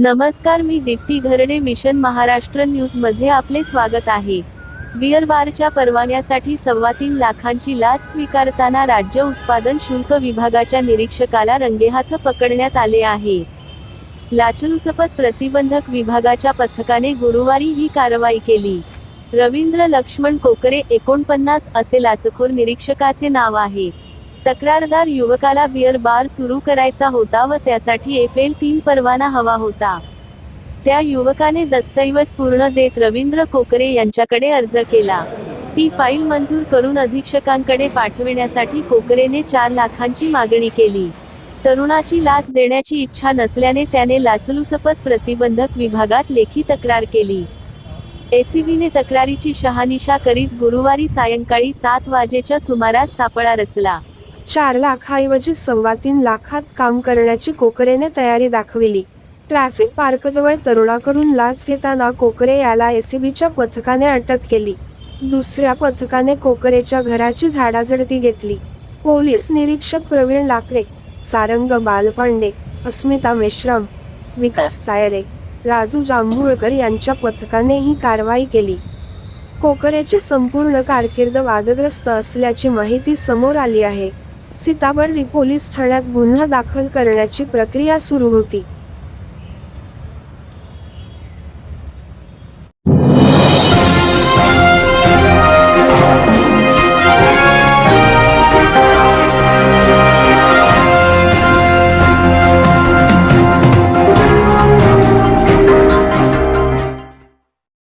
नमस्कार मी दीप्ती घरडे मिशन महाराष्ट्र न्यूजमध्ये आपले स्वागत आहे. बिअर बारच्या परवान्यासाठी सव्वा तीन लाखांची लाच स्वीकारताना राज्य उत्पादन शुल्क विभागाच्या निरीक्षकाला रंगेहाथ पकडण्यात आले आहे. लाचलुचपत प्रतिबंधक विभागाच्या पथकाने गुरुवारी ही कारवाई केली. रवींद्र लक्ष्मण कोकरे एकोणपन्नास असे लाचखोर निरीक्षकाचे नाव आहे. तक्रारदार युवकाला बिअर बार सुरू करायचा होता व त्यासाठी एफ एल तीन परवाना हवा होता. त्या युवकाने दस्तऐवज पूर्ण देत रवींद्र कोकरे यांच्याकडे अर्ज केला. ती फाईल मंजूर करून अधीक्षकांकडे पाठविण्यासाठी कोकरेने चार लाखांची मागणी केली. तरुणाची लाच देण्याची इच्छा नसल्याने त्याने लाचलुचपत प्रतिबंधक विभागात लेखी तक्रार केली. एसीबीने तक्रारीची शहानिशा करीत गुरुवारी सायंकाळी सात वाजेच्या सुमारास सापळा रचला. चार लाखाऐवजी सव्वा तीन लाखात काम करण्याची कोकरेने तयारी दाखविली. ट्रॅफिक पार्कजवळ तरुणाकडून लाच घेताना कोकरे याला एसीबीच्या पथकाने अटक केली. दुसऱ्या पथकाने कोकरेच्या घराची झाडाझडती घेतली. पोलीस निरीक्षक प्रवीण लाकडे सारंग बालपांडे अस्मिता मेश्राम विकास सायरे राजू जांभूळकर यांच्या पथकाने ही कारवाई केली. कोकरेची संपूर्ण कारकीर्द वादग्रस्त असल्याची माहिती समोर आली आहे. सीताबर्डी पोलीस ठाण्यात गुन्हा दाखल करण्याची प्रक्रिया सुरू होती.